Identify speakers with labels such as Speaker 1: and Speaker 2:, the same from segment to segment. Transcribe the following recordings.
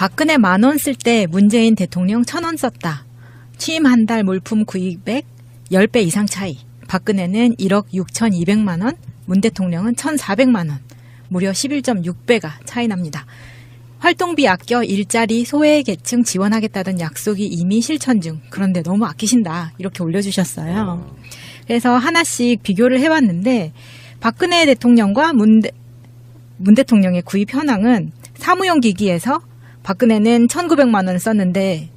Speaker 1: 박근혜 만 원 쓸 때 문재인 대통령 천 원 썼다. 취임 한 달 물품 구입액 10배 이상 차이. 박근혜는 1억 6,200만 원, 문 대통령은 1,400만 원. 무려 11.6배가 차이 납니다. 활동비 아껴 일자리 소외 계층 지원하겠다던 약속이 이미 실천 중. 그런데 너무 아끼신다. 이렇게 올려주셨어요. 그래서 하나씩 비교를 해봤는데 박근혜 대통령과 문, 대, 문 대통령의 구입 현황은 사무용 기기에서 박근혜는 1,900만 원을 썼는데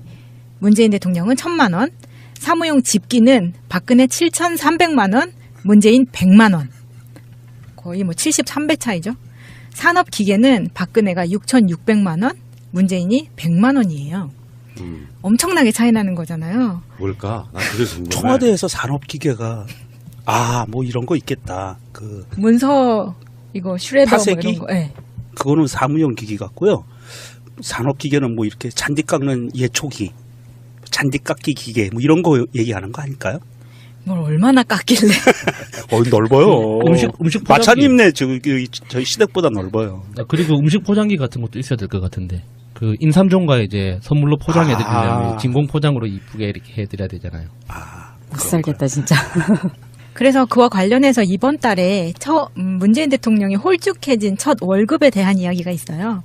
Speaker 1: 문재인 대통령은 1,000만 원, 사무용 집기는 박근혜 7,300만 원, 문재인 100만 원. 거의 뭐 73배 차이죠. 산업 기계는 박근혜가 6,600만 원, 문재인이 100만 원이에요.
Speaker 2: 음,
Speaker 1: 엄청나게 차이 나는 거잖아요.
Speaker 2: 뭘까? 나 그래서 궁금해.
Speaker 3: 청와대에서 산업 기계가 아 뭐 이런 거 있겠다. 그
Speaker 1: 문서 이거 슈레더 뭐
Speaker 3: 파쇄기?
Speaker 1: 이런 거. 예.
Speaker 3: 그거는 사무용 기기 같고요. 산업기계는 뭐 이렇게 잔디 깎는 예초기, 잔디 깎기 기계 뭐 이런 거 얘기하는 거 아닐까요?
Speaker 1: 뭘 얼마나 깎길래.
Speaker 3: 어 넓어요.
Speaker 4: 음식- 음식 포장기.
Speaker 3: 마차님네 저기 그 저희 시댁보다 넓어요.
Speaker 4: 아, 그리고 음식 포장기 같은 것도 있어야 될 것 같은데. 그 인삼종과 이제 선물로 포장해 드리려면
Speaker 3: 아.
Speaker 4: 진공 포장으로 이쁘게 이렇게 해 드려야 되잖아요.
Speaker 3: 아,
Speaker 5: 못 살겠다 진짜.
Speaker 1: 그래서 그와 관련해서 이번 달에 처, 음, 문재인 대통령이 홀쭉해진 첫 월급에 대한 이야기가 있어요.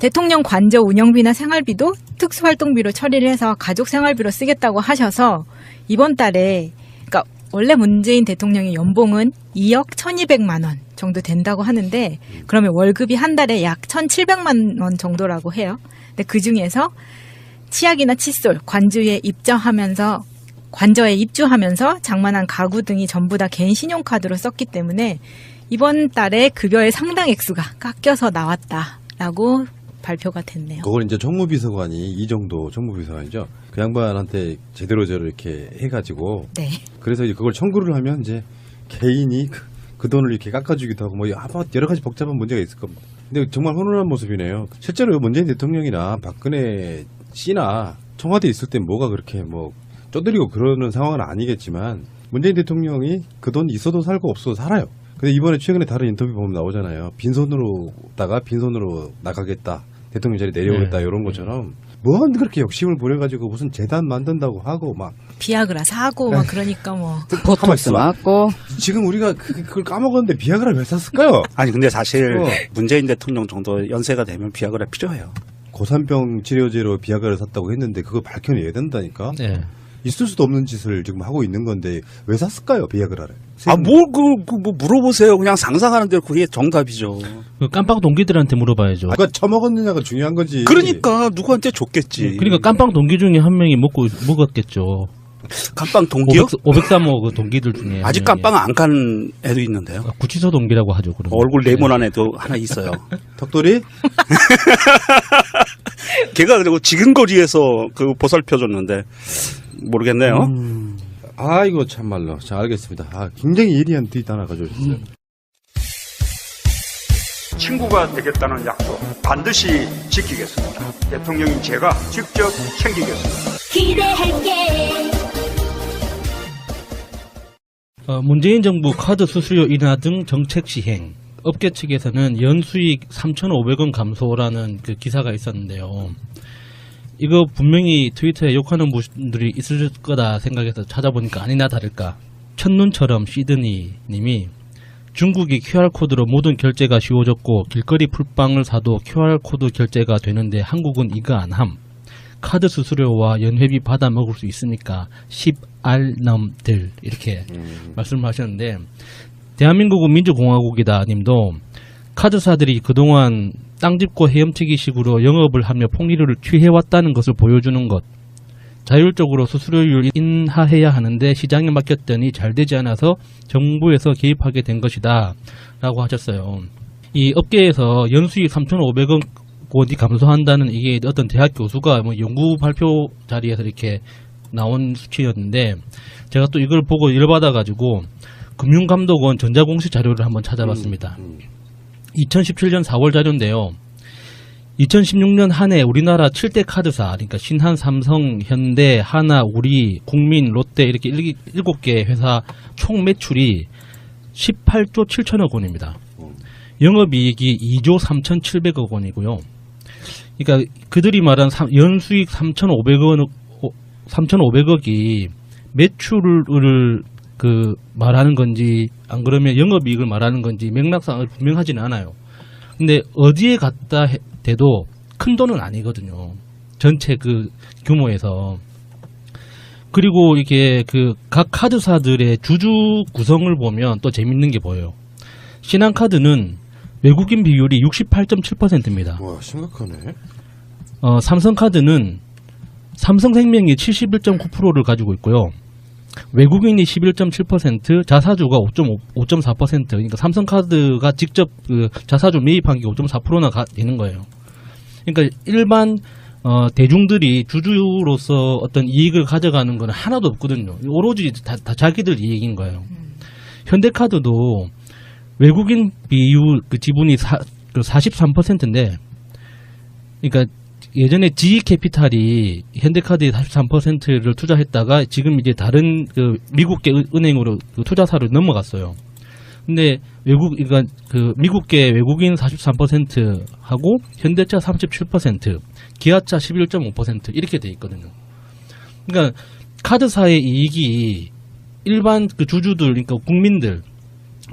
Speaker 1: 대통령 관저 운영비나 생활비도 특수활동비로 처리를 해서 가족 생활비로 쓰겠다고 하셔서 이번 달에 그러니까 원래 문재인 대통령의 연봉은 2억 1,200만 원 정도 된다고 하는데 그러면 월급이 한 달에 약 1,700만 원 정도라고 해요. 근데 그 중에서 치약이나 칫솔, 관주에 입점하면서 관저에 입주하면서 장만한 가구 등이 전부 다 개인 신용카드로 썼기 때문에 이번 달에 급여의 상당 액수가 깎여서 나왔다라고 발표가 됐네요.
Speaker 2: 그걸 이제 정무비서관이 이 정도 정무비서관이죠. 그 양반한테 제대로 저를 이렇게 해가지고
Speaker 1: 네.
Speaker 2: 그래서 이제 그걸 청구를 하면 이제 개인이 그, 그 돈을 이렇게 깎아주기도 하고 뭐 여러 가지 복잡한 문제가 있을 겁니다. 근데 정말 훈훈한 모습이네요. 실제로 문재인 대통령이나 박근혜 씨나 청와대에 있을 때 뭐가 그렇게 뭐 쪼드리고 그러는 상황은 아니겠지만 문재인 대통령이 그 돈 있어도 살고 없어도 살아요. 근데 이번에 최근에 다른 인터뷰 보면 나오잖아요. 빈손으로다가 빈손으로 나가겠다. 대통령 자리 내려오겠다.
Speaker 4: 네.
Speaker 2: 이런 것처럼 뭔 그렇게 욕심을 부려가지고 무슨 재단 만든다고 하고 막
Speaker 1: 비아그라 사고 막 그러니까 뭐
Speaker 5: 보톡스 맞고
Speaker 2: 지금 우리가 그, 그걸 까먹었는데 비아그라 왜 샀을까요?
Speaker 3: 아니 근데 사실
Speaker 2: 어.
Speaker 3: 문재인 대통령 정도 연세가 되면 비아그라 필요해요.
Speaker 2: 고산병 치료제로 비아그라를 샀다고 했는데 그거 밝혀내야 된다니까.
Speaker 4: 네.
Speaker 2: 있을 수도 없는 짓을 지금 하고 있는 건데 왜 샀을까요 비아그라를?
Speaker 3: 아뭘그뭐 물어보세요. 그냥 상상하는 대로 그게 정답이죠.
Speaker 4: 그 깜빵 동기들한테 물어봐야죠.
Speaker 2: 누가 처먹었느냐가 중요한 거지.
Speaker 3: 그러니까 누구한테 줬겠지.
Speaker 4: 그러니까 깜빵 동기 중에 한 명이 먹고 먹었겠죠.
Speaker 3: 깜빵 동기요?
Speaker 4: 500, 503호 그 동기들 중에 한
Speaker 3: 아직. 깜빵 안간 애도 있는데요.
Speaker 4: 아, 구치소 동기라고 하죠. 그런
Speaker 3: 얼굴 네모난 애도 하나 있어요.
Speaker 2: 턱돌이?
Speaker 3: 걔가 그리고 지근거리에서 그 보살펴줬는데 모르겠네요.
Speaker 2: 음. 아 이거 참말로. 자 알겠습니다. 아 굉장히 예리한 하나 가져오셨어요.
Speaker 6: 친구가 되겠다는 약속 반드시 지키겠습니다. 대통령인 제가 직접 챙기겠습니다.
Speaker 7: 기대할게.
Speaker 4: 어, 문재인 정부 카드 수수료 인하 등 정책 시행. 업계 측에서는 연수익 3,500원 감소라는 그 기사가 있었는데요. 이거 분명히 트위터에 욕하는 분들이 있을 거다 생각해서 찾아보니까 아니나 다를까. 첫눈처럼 시드니 님이 중국이 QR코드로 모든 결제가 쉬워졌고 길거리 풀빵을 사도 QR코드 결제가 되는데 한국은 이거 안 함. 카드 수수료와 연회비 받아 먹을 수 있으니까 10알넘들 이렇게 말씀하셨는데 대한민국은 민주공화국이다 님도 카드사들이 그동안 땅집고 헤엄치기 식으로 영업을 하며 폭리를 취해왔다는 것을 보여주는 것. 자율적으로 수수료율 인하해야 하는데 시장에 맡겼더니 잘 되지 않아서 정부에서 개입하게 된 것이다. 라고 하셨어요. 이 업계에서 연수익 3,500원 원이 감소한다는 이게 어떤 대학 교수가 뭐 연구 발표 자리에서 이렇게 나온 수치였는데 제가 또 이걸 보고 열받아 가지고 금융감독원 전자공시 자료를 한번 찾아봤습니다. 2017년 4월 자료인데요. 2016년 한 해 우리나라 7대 카드사, 그러니까 신한, 삼성, 현대, 하나, 우리, 국민, 롯데 이렇게 7개 회사 총 매출이 18조 7천억 원입니다. 영업이익이 2조 3,700억 원이고요. 그러니까 그들이 말한 삼- 연수익 3,500원 3,500억이 매출을 그 말하는 건지 안 그러면 영업이익을 말하는 건지 맥락상 분명하지는 않아요. 근데 어디에 갖다 해- 대도 큰 돈은 아니거든요. 전체 그 규모에서. 그리고 이게 그 각 카드사들의 주주 구성을 보면 또 재밌는 게 보여요. 신한카드는 외국인 비율이 68.7%입니다.
Speaker 2: 와 심각하네.
Speaker 4: 어, 삼성카드는 삼성생명이 71.9%를 가지고 있고요. 외국인이 11.7%, 자사주가 5.5, 5.4%, 그러니까 삼성카드가 직접 그 자사주 매입한 게 5.4%나 가, 되는 거예요. 그러니까 일반 어, 대중들이 주주로서 어떤 이익을 가져가는 건 하나도 없거든요. 오로지 다, 다 자기들 이익인 거예요. 현대카드도 외국인 비율 그 지분이 사, 그 43%인데, 그러니까 예전에 G 캐피탈이 현대카드에 43%를 투자했다가 지금 이제 다른 그 미국계 은- 은행으로 그 투자사로 넘어갔어요. 근데 외국 그러니까 그 미국계 외국인 43% 하고 현대차 37%, 기아차 11.5% 이렇게 돼 있거든요. 그러니까 카드사의 이익이 일반 그 주주들 그러니까 국민들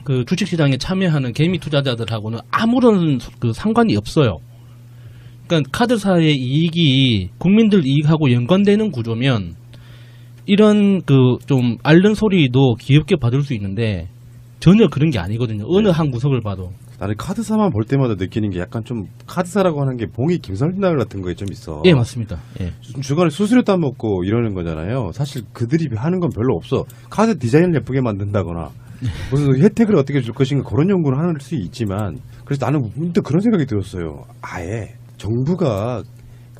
Speaker 4: 그 주식시장에 참여하는 개미 투자자들하고는 아무런 그 상관이 없어요. 그러니까 카드사의 이익이 국민들 이익하고 연관되는 구조면 이런 그 좀 앓는 소리도 귀엽게 받을 수 있는데 전혀 그런 게 아니거든요. 어느 한 구석을 봐도.
Speaker 2: 나는 카드사만 볼 때마다 느끼는 게 약간 좀 카드사라고 하는 게 봉이 김설날 같은 거에 좀 있어.
Speaker 4: 예, 맞습니다. 예.
Speaker 2: 주- 중간에 수수료 따먹고 이러는 거잖아요. 사실 그들이 하는 건 별로 없어. 카드 디자인을 예쁘게 만든다거나 무슨 혜택을 어떻게 줄 것인가 그런 연구는 할수 있지만 그래서 나는 문득 그런 생각이 들었어요. 아예 정부가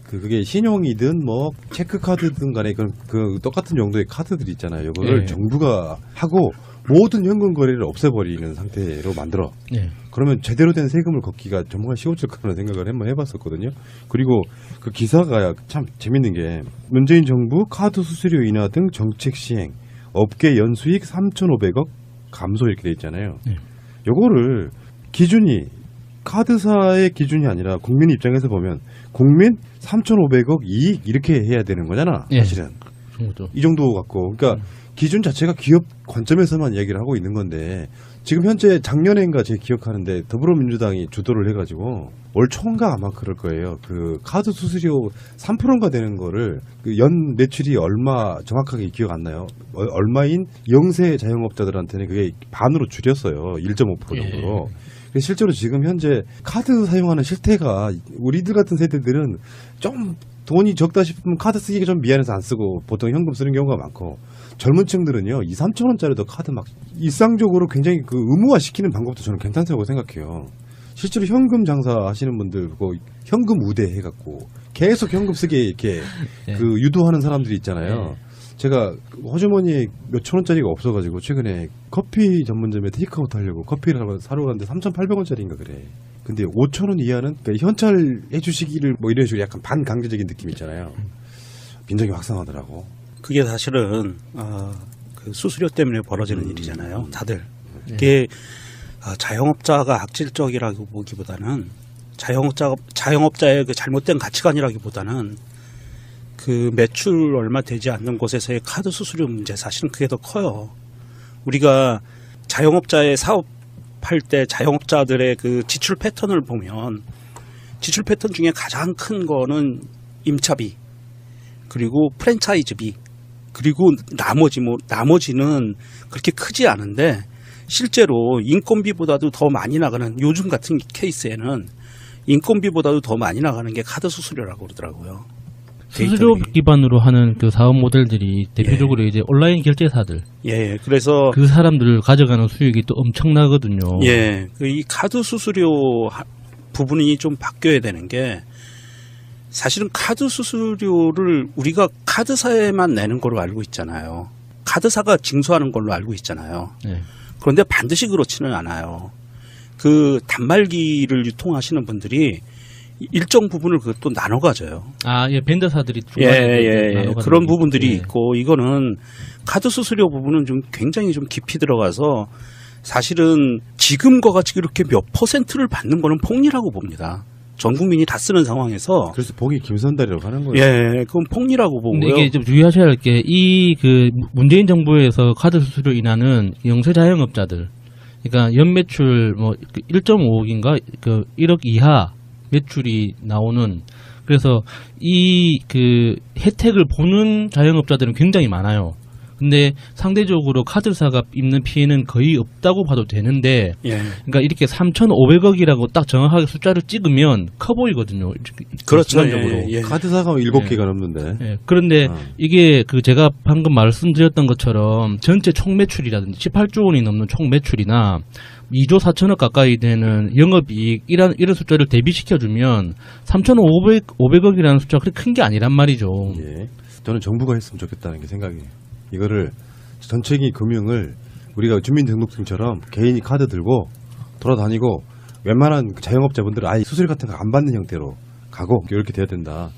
Speaker 2: 그 그게 신용이든 뭐 체크카드든 간에 그런 그 똑같은 정도의 카드들 있잖아요. 이거를
Speaker 4: 예.
Speaker 2: 정부가 하고 모든 현금 거래를 없애버리는 상태로 만들어.
Speaker 4: 예.
Speaker 2: 그러면 제대로 된 세금을 걷기가 정말 쉬워질 거라는 생각을 한번 해봤었거든요. 그리고 그 기사가 참 재밌는 게 문재인 정부 카드 수수료 인하 등 정책 시행, 업계 연수익 3,500억 감소 이렇게 돼 있잖아요.
Speaker 4: 네.
Speaker 2: 요거를 기준이 카드사의 기준이 아니라 국민 입장에서 보면 국민 3,500억 이익 이렇게 해야 되는 거잖아.
Speaker 4: 예.
Speaker 2: 사실은.
Speaker 4: 거죠.
Speaker 2: 이 정도 갖고 그러니까 기준 자체가 기업 관점에서만 이야기를 하고 있는 건데 지금 현재 작년인가 제가 기억하는데 더불어민주당이 주도를 해가지고 올 초인가 아마 그럴 거예요. 그 카드 수수료 3%인가 되는 거를 그 연 매출이 얼마 정확하게 기억 안 나요. 어, 얼마인 영세 자영업자들한테는 그게 반으로 줄였어요. 1.5% 정도로. 그래서 실제로 지금 현재 카드 사용하는 실태가 우리들 같은 세대들은 좀 돈이 적다 싶으면 카드 쓰기가 좀 미안해서 안 쓰고 보통 현금 쓰는 경우가 많고 젊은 층들은요 2, 3천 원짜리도 카드 막 일상적으로 굉장히 그 의무화 시키는 방법도 저는 괜찮다고 생각해요. 실제로 현금 장사 하시는 분들 그 현금 우대 해갖고 계속 현금 쓰게 이렇게
Speaker 4: 네.
Speaker 2: 그 유도하는 사람들이 있잖아요. 제가 호주머니에 몇천 원짜리가 없어가지고 최근에 커피 전문점에 테이크아웃 하려고 커피를 사러- 갔는데 3,800원짜리인가 그래. 근데 5천 원 이하는 그러니까 현찰 해 주시기를 뭐 이런 식으로 약간 반강제적인 느낌 있잖아요. 빈정이 확산하더라고.
Speaker 3: 그게 사실은 어, 그 수수료 때문에 벌어지는
Speaker 2: 음.
Speaker 3: 일이잖아요. 다들 이게 아, 자영업자가 악질적이라고 보기보다는 자영업자 자영업자의 그 잘못된 가치관이라기보다는 그 매출 얼마 되지 않는 곳에서의 카드 수수료 문제 사실은 그게 더 커요. 우리가 자영업자의 사업할 때 자영업자들의 그 지출 패턴을 보면 지출 패턴 중에 가장 큰 거는 임차비 그리고 프랜차이즈비 그리고 나머지 뭐 나머지는 그렇게 크지 않은데 실제로 인건비보다도 더 많이 나가는 요즘 같은 케이스에는 인건비보다도 더 많이 나가는 게 카드 수수료라고 그러더라고요.
Speaker 4: 수수료
Speaker 3: 데이터들이.
Speaker 4: 기반으로 하는 그 사업 모델들이 대표적으로 이제 온라인 결제사들
Speaker 3: 예, 그래서
Speaker 4: 그 사람들 가져가는 수익이 또 엄청나거든요.
Speaker 3: 예, 그 이 카드 수수료 하- 부분이 좀 바뀌어야 되는 게 사실은 카드 수수료를 우리가 카드사에만 내는 걸로 알고 있잖아요. 카드사가 징수하는 걸로 알고 있잖아요.
Speaker 4: 예.
Speaker 3: 그런데 반드시 그렇지는 않아요. 그 단말기를 유통하시는 분들이 일정 부분을 그것도 나눠 가져요.
Speaker 4: 아, 예, 벤더사들이
Speaker 3: 예, 예, 예. 그런 부분들이
Speaker 4: 예.
Speaker 3: 있고 이거는 카드 수수료 부분은 좀 굉장히 좀 깊이 들어가서 사실은 지금과 같이 이렇게 몇 퍼센트를 받는 거는 폭리라고 봅니다. 전 국민이 다 쓰는 상황에서
Speaker 2: 그래서 복이 김선달이라고 하는 거예요.
Speaker 3: 예, 그건 폭리라고 보고요.
Speaker 4: 이게 좀 주의하셔야 할 게 이 그 문재인 정부에서 카드 수수료 인하는 영세 자영업자들 그러니까 연 매출 뭐 1.5억인가 그 1억 이하 매출이 나오는 그래서 이 그 혜택을 보는 자영업자들은 굉장히 많아요. 근데 상대적으로 카드사가 입는 피해는 거의 없다고 봐도 되는데
Speaker 3: 예.
Speaker 4: 그러니까 이렇게 3,500억이라고 딱 정확하게 숫자를 찍으면 커 보이거든요.
Speaker 3: 그렇죠.
Speaker 4: 순간적으로.
Speaker 3: 예, 예.
Speaker 2: 카드사가 일곱
Speaker 4: 예.
Speaker 2: 개가 넘는데.
Speaker 4: 예, 그런데
Speaker 2: 어.
Speaker 4: 이게 그 제가 방금 말씀드렸던 것처럼 전체 총 매출이라든지 18조 원이 넘는 총 매출이나 2조 4천억 가까이 되는 영업이익 이런 이런 숫자를 대비시켜 주면 3,500 500억이라는 숫자가 그렇게 큰 게 아니란 말이죠.
Speaker 2: 예. 저는 정부가 했으면 좋겠다는 게 생각이에요. 이거를 전체적인 금융을 우리가 주민등록증처럼 개인이 카드 들고 돌아다니고 웬만한 그 자영업자분들은 아예 수수료 같은 거 안 받는 형태로 가고 이렇게 돼야 된다.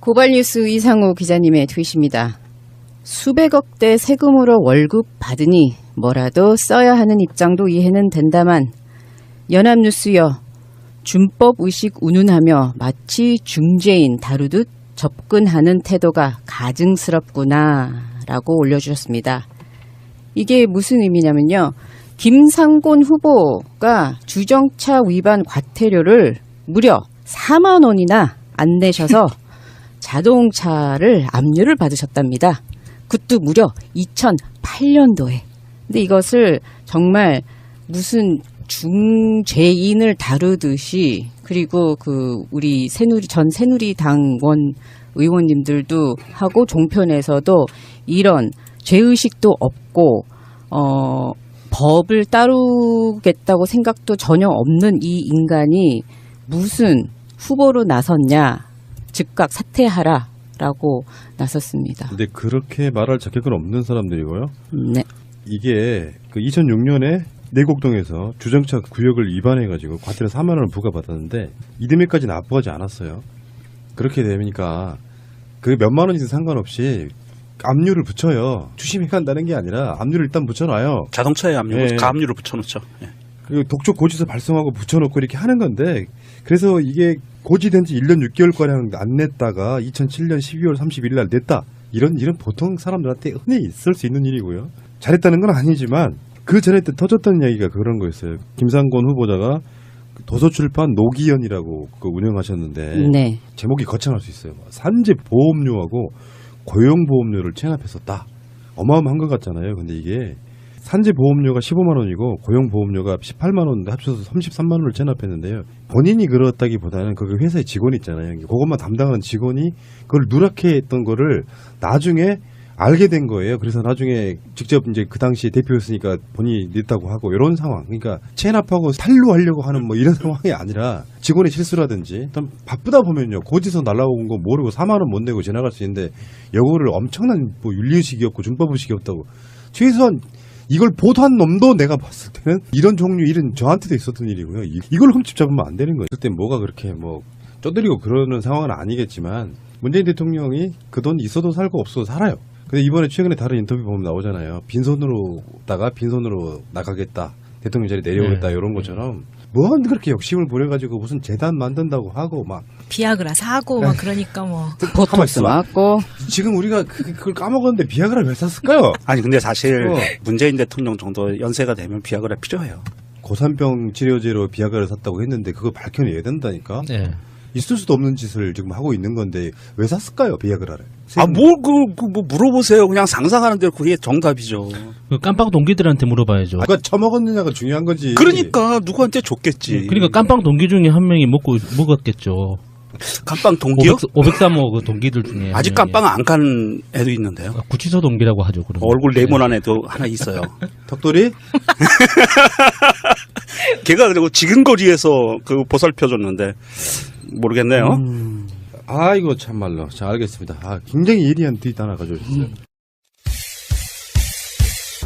Speaker 5: 고발뉴스 이상호 기자님의 트윗입니다. 수백억 대 세금으로 월급 받으니 뭐라도 써야 하는 입장도 이해는 된다만 연합뉴스여 준법 의식 운운하며 마치 중재인 다루듯 접근하는 태도가 가증스럽구나라고 올려주셨습니다. 이게 무슨 의미냐면요. 김상곤 후보가 주정차 위반 과태료를 무려 4만 원이나 안 내셔서 자동차를 압류를 받으셨답니다. 그것도 무려 2008년도에. 근데 이것을 정말 무슨 중죄인을 다루듯이 그리고 그 우리 새누리 전 새누리 당원 의원님들도 하고 종편에서도 이런 죄의식도 없고 어 법을 따르겠다고 생각도 전혀 없는 이 인간이 무슨 후보로 나섰냐 즉각 사퇴하라 라고 나섰습니다.
Speaker 2: 근데 그렇게 말할 자격은 없는 사람들이고요.
Speaker 5: 네.
Speaker 2: 이게 그 2006년에 내곡동에서 주정차 구역을 위반해가지고 과태료 4만 원을 부과받았는데 이듬해까지 납부하지 않았어요. 그렇게 되니까 그 몇만 원이든 상관없이 압류를 붙여요. 추심해 간다는 게 아니라 압류를 일단 붙여놔요.
Speaker 3: 자동차에 압류,
Speaker 2: 예.
Speaker 3: 가압류를 붙여놓죠. 예.
Speaker 2: 그리고 독촉 고지서 발송하고 붙여놓고 이렇게 하는 건데 그래서 이게 고지된 지 1년 6개월가량 안 냈다가 2007년 12월 31일 날 냈다. 이런 일은 보통 사람들한테 흔히 있을 수 있는 일이고요. 잘했다는 건 아니지만 그 전에 때 터졌던 이야기가 그런 거였어요. 김상곤 후보자가 그 도서출판 노기현이라고 그 운영하셨는데
Speaker 5: 네.
Speaker 2: 제목이 거창할 수 있어요. 산재 보험료하고 고용 보험료를 체납했었다. 어마어마한 것 같잖아요. 근데 이게 산재 보험료가 15만 원이고 고용 보험료가 18만 원 합쳐서 33만 원을 체납했는데요. 본인이 그렇다기보다는 그 회사의 직원이 있잖아요. 그것만 담당하는 직원이 그걸 누락해 했던 거를 나중에 알게 된 거예요. 그래서 나중에 직접 이제 그 당시에 대표였으니까 본인이 냈다고 하고 이런 상황. 그러니까 체납하고 탈루하려고 하는 뭐 이런 상황이 아니라 직원의 실수라든지 좀 바쁘다 보면요. 고지서 날라온 거 모르고 4만 원 못 내고 지나갈 수 있는데 요거를 엄청난 뭐 윤리의식이 없고 준법 의식이 없다고 최소한 이걸 보도한 놈도 내가 봤을 때는 이런 종류 일은 저한테도 있었던 일이고요. 이- 이걸 흠집 잡으면 안 되는 거예요. 그때 뭐가 그렇게 뭐 쪼들리고 그러는 상황은 아니겠지만 문재인 대통령이 그 돈 있어도 살고 없어도 살아요. 근데 이번에 최근에 다른 인터뷰 보면 나오잖아요. 빈손으로다가 빈손으로 나가겠다. 대통령 자리 내려오겠다. 이런 것처럼 뭐한 그렇게 욕심을 부려가지고 무슨 재단 만든다고 하고 막
Speaker 1: 비아그라 사고 막 그러니까 뭐
Speaker 5: 보톡스 맞고
Speaker 2: 지금 우리가 그, 그걸 까먹었는데 비아그라 왜 샀을까요?
Speaker 3: 아니 근데 사실
Speaker 2: 어.
Speaker 3: 문재인 대통령 정도 연세가 되면 비아그라 필요해요.
Speaker 2: 고산병 치료제로 비아그라를 샀다고 했는데 그거 밝혀내야 된다니까.
Speaker 4: 네.
Speaker 2: 있을 수도 없는 짓을 지금 하고 있는 건데 왜 샀을까요 비아그라를?
Speaker 3: 아뭘그뭐 물어보세요. 그냥 상상하는 대로 그게 정답이죠.
Speaker 4: 그 깜빵 동기들한테 물어봐야죠.
Speaker 2: 누가 처먹었느냐가 중요한 거지.
Speaker 3: 그러니까 누구한테 줬겠지.
Speaker 4: 그러니까 깜빵 동기 중에 한 명이 먹고 먹었겠죠.
Speaker 3: 깜빵 동기요?
Speaker 4: 500, 503호 그 동기들 중에
Speaker 3: 아직. 깜빵 안간 애도 있는데요.
Speaker 4: 아, 구치소 동기라고 하죠. 그럼
Speaker 3: 얼굴 네모난 애도 하나 있어요.
Speaker 2: 덕돌이
Speaker 3: 걔가 그리고 지근거리에서 그 보살펴줬는데 모르겠네요.
Speaker 2: 아 이거 참말로 자 알겠습니다. 아 굉장히 예리한 트윗 하나 가져오셨어요.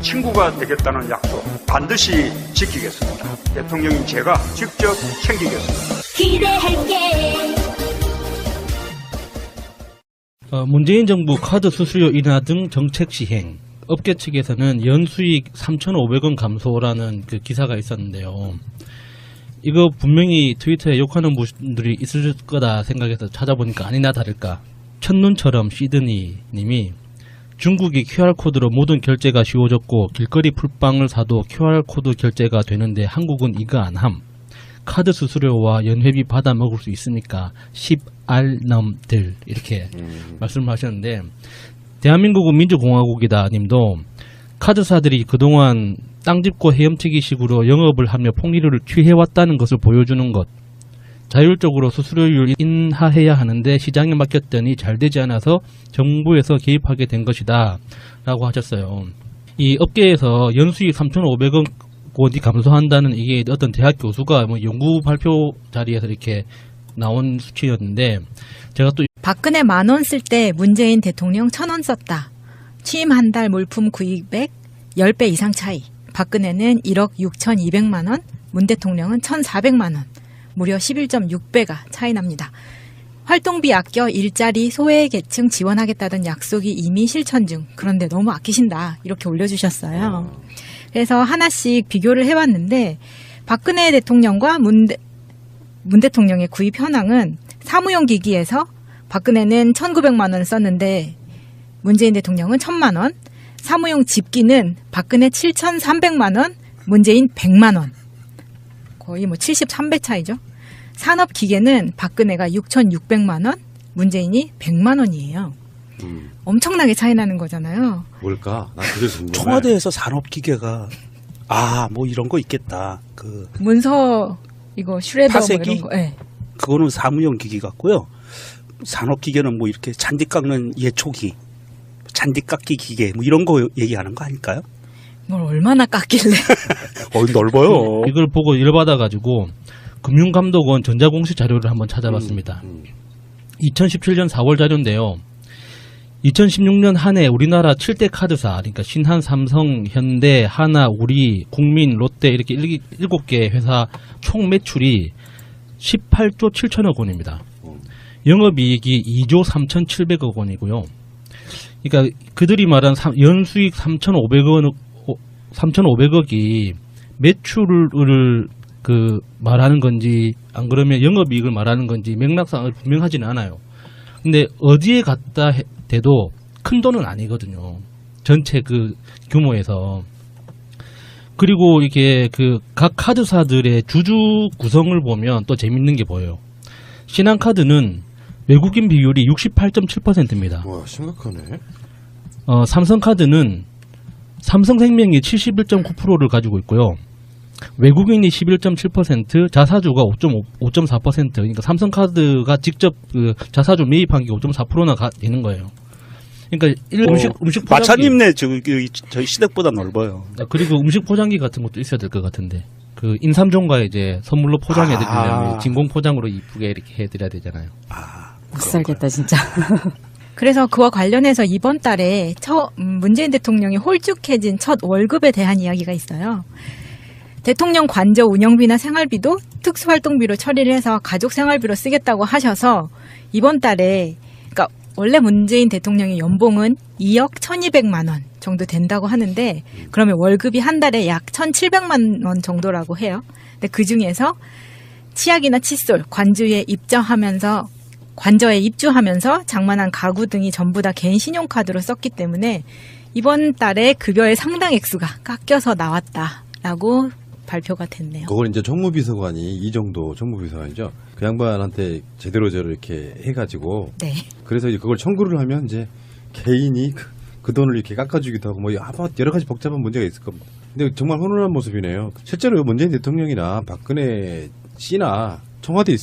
Speaker 6: 친구가 되겠다는 약속 반드시 지키겠습니다. 대통령인 제가 직접 챙기겠습니다.
Speaker 7: 기대할게.
Speaker 4: 어, 문재인 정부 카드 수수료 인하 등 정책 시행. 업계 측에서는 연수익 3,500원 감소라는 그 기사가 있었는데요. 이거 분명히 트위터에 욕하는 분들이 있을 거다 생각해서 찾아보니까 아니나 다를까. 첫눈처럼 시드니 님이 중국이 QR코드로 모든 결제가 쉬워졌고 길거리 풀빵을 사도 QR코드 결제가 되는데 한국은 이거 안 함. 카드 수수료와 연회비 받아 먹을 수 있으니까 10알넘들 이렇게 말씀하셨는데 대한민국은 민주공화국이다 님도 카드사들이 그동안 땅집고 헤엄치기식으로 영업을 하며 폭리를 취해왔다는 것을 보여주는 것. 자율적으로 수수료율 인하해야 하는데 시장에 맡겼더니 잘 되지 않아서 정부에서 개입하게 된 것이다 라고 하셨어요. 이 업계에서 연수익 3,500원 원이 감소한다는 이게 어떤 대학 교수가 뭐 연구 발표 자리에서 이렇게 나온 수치였는데 제가 또
Speaker 1: 박근혜 만 원 쓸 때 문재인 대통령 천 원 썼다. 취임 한 달 물품 구입액 10배 이상 차이. 박근혜는 1억 6,200만 원, 문 대통령은 1,400만 원. 무려 11.6배가 차이 납니다. 활동비 아껴 일자리 소외 계층 지원하겠다던 약속이 이미 실천 중. 그런데 너무 아끼신다. 이렇게 올려주셨어요. 그래서 하나씩 비교를 해봤는데 박근혜 대통령과 문, 대, 문 대통령의 구입 현황은 사무용 기기에서 박근혜는 1,900만 원 썼는데 문재인 대통령은 1,000만 원, 사무용 집기는 박근혜 7,300만 원, 문재인 100만 원. 거의 뭐 73배 차이죠. 산업 기계는 박근혜가 6,600만 원, 문재인이 100만 원이에요.
Speaker 2: 음,
Speaker 1: 엄청나게 차이 나는 거잖아요.
Speaker 2: 뭘까? 나 그게 궁금해.
Speaker 3: 청와대에서 산업 기계가 아 뭐 이런 거 있겠다. 그
Speaker 1: 문서 이거 슈레더 뭐
Speaker 3: 파쇄기?
Speaker 1: 이런 거. 예.
Speaker 3: 그거는 사무용 기기 같고요. 산업기계는 뭐 이렇게 잔디 깎는 예초기, 잔디 깎기 기계 뭐 이런 거 얘기하는 거 아닐까요?
Speaker 1: 뭘 얼마나 깎길래.
Speaker 3: 어 넓어요.
Speaker 4: 이걸 보고 열받아가지고 금융감독원 전자공시 자료를 한번 찾아봤습니다.
Speaker 2: 음,
Speaker 4: 2017년 4월 자료인데요. 2016년 한 해 우리나라 7대 카드사, 그러니까 신한, 삼성, 현대, 하나, 우리, 국민, 롯데 이렇게 7개 회사 총 매출이 18조 7천억 원입니다. 영업이익이 2조 3,700억 원이고요. 그러니까 그들이 말한 삼- 연수익 3,500원, 3,500억이 매출을 그 말하는 건지 안 그러면 영업이익을 말하는 건지 맥락상을 분명하지는 않아요. 근데 어디에 갖다 해- 대도 큰 돈은 아니거든요. 전체 그 규모에서. 그리고 이게 그 각 카드사들의 주주 구성을 보면 또 재밌는 게 보여요. 신한카드는 외국인 비율이 68.7%입니다.
Speaker 2: 와 심각하네.
Speaker 4: 어, 삼성카드는 삼성생명이 71.9%를 가지고 있고요. 외국인이 11.7%, 자사주가 5.5.4%. 그러니까 삼성카드가 직접 그 자사주 매입한 게 5.4%나 가, 되는 거예요. 그러니까 일, 음식 음식 포장기
Speaker 3: 마차님네 저, 그, 저희 시댁보다 넓어요.
Speaker 4: 아, 그리고 음식 포장기 같은 것도 있어야 될 것 같은데 그 인삼종과 이제 선물로 포장해 드리려면
Speaker 3: 아.
Speaker 4: 진공 포장으로 이쁘게 이렇게 해드려야 되잖아요.
Speaker 5: 못 살겠다 진짜.
Speaker 1: 그래서 그와 관련해서 이번 달에 처, 음, 문재인 대통령이 홀쭉해진 첫 월급에 대한 이야기가 있어요. 대통령 관저 운영비나 생활비도 특수활동비로 처리를 해서 가족 생활비로 쓰겠다고 하셔서 이번 달에 원래 문재인 대통령의 연봉은 2억 1,200만 원 정도 된다고 하는데 그러면 월급이 한 달에 약 1,700만 원 정도라고 해요. 근데 그 중에서 치약이나 칫솔, 관주에 입점하면서 관저에 입주하면서 장만한 가구 등이 전부 다 개인 신용카드로 썼기 때문에 이번 달에 급여의 상당 액수가 깎여서 나왔다라고 발표가 됐네요.
Speaker 2: 그걸 이제 정무비서관이 이 정도 정무비서관이죠. 그 양반한테 제대로 저를 이렇게 해가지고
Speaker 1: 네.
Speaker 2: 그래서 이제 그걸 청구를 하면 이제 개인이 그, 그 돈을 이렇게 깎아주기도 하고 뭐 아마 여러 가지 복잡한 문제가 있을 겁니다. 근데 정말 훈훈한 모습이네요. 실제로 문재인 대통령이나 박근혜 씨나 청와대 에 있을